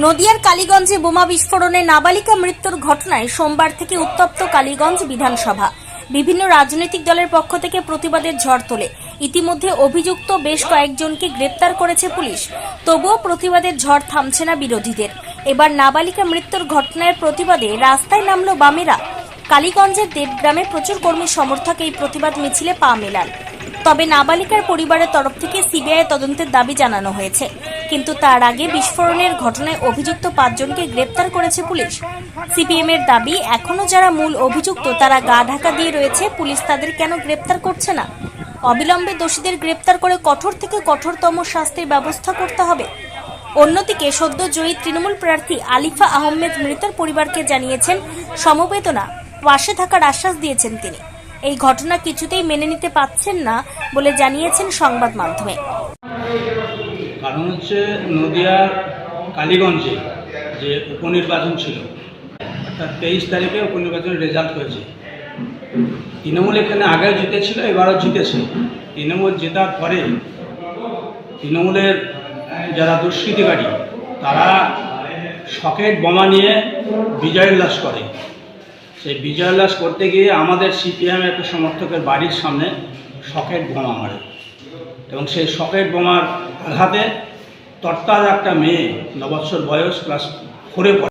নদিয়ার কালীগঞ্জে বোমা বিস্ফোরণে নাবালিকা মৃত্যুর ঘটনায় সোমবার থেকে উত্তপ্ত কালীগঞ্জ বিধানসভা। বিভিন্ন রাজনৈতিক দলের পক্ষ থেকে প্রতিবাদের ঝড় তোলে। ইতিমধ্যে অভিযুক্ত বেশ কয়েকজনকে গ্রেপ্তার করেছে পুলিশ। তবুও প্রতিবাদের ঝড় থামছে না বিরোধীদের। এবার নাবালিকা মৃত্যুর ঘটনার প্রতিবাদে রাস্তায় নামল বামেরা। কালীগঞ্জের দেবগ্রামে প্রচুর কর্মী সমর্থক এই প্রতিবাদ মিছিলে পা মেলান। তবে নাবালিকার পরিবারের তরফ থেকে সিবিআই তদন্তের দাবি জানানো হয়েছে। কিন্তু তার আগে বিস্ফোরণের ঘটনায় অভিযুক্ত পাঁচজনকে গ্রেপ্তার করেছে পুলিশ। সিপিএম এর দাবি, এখনও যারা মূল অভিযুক্ত, তারা গা ঢাকা দিয়ে রয়েছে, পুলিশ তাদের কেন গ্রেপ্তার করছে না? অবিলম্বে দোষীদের গ্রেপ্তার করে কঠোর থেকে কঠোরতম শাস্তির ব্যবস্থা করতে হবে। অন্যদিকে সদ্য জয়ী তৃণমূল প্রার্থী আলিফা আহমেদ মৃতের পরিবারকে জানিয়েছেন, সমবেদনা, পাশে থাকার আশ্বাস দিয়েছেন তিনি। এই ঘটনা কিছুতেই মেনে নিতে পারছেন না বলে জানিয়েছেন সংবাদ মাধ্যমে। কারণ হচ্ছে নদিয়ার কালীগঞ্জে যে উপনির্বাচন ছিল, অর্থাৎ তেইশ তারিখে উপনির্বাচনের রেজাল্ট হয়েছে। তৃণমূল এখানে আগেও জিতেছিল, এবারও জিতেছে। তৃণমূল জেতার পরে তৃণমূলের যারা দুষ্কৃতিকারী, তারা সকেট বোমা নিয়ে বিজয় উল্লাস করে। সেই বিজয় উল্লাস করতে গিয়ে আমাদের সিপিএম একটা সমর্থকের বাড়ির সামনে সকেট বোমা মারে। এবং সেই সকেট বোমার আঘাতে তরতাজা একটা মেয়ে নবৎসর বয়স ক্লাস ফোরে পড়ে।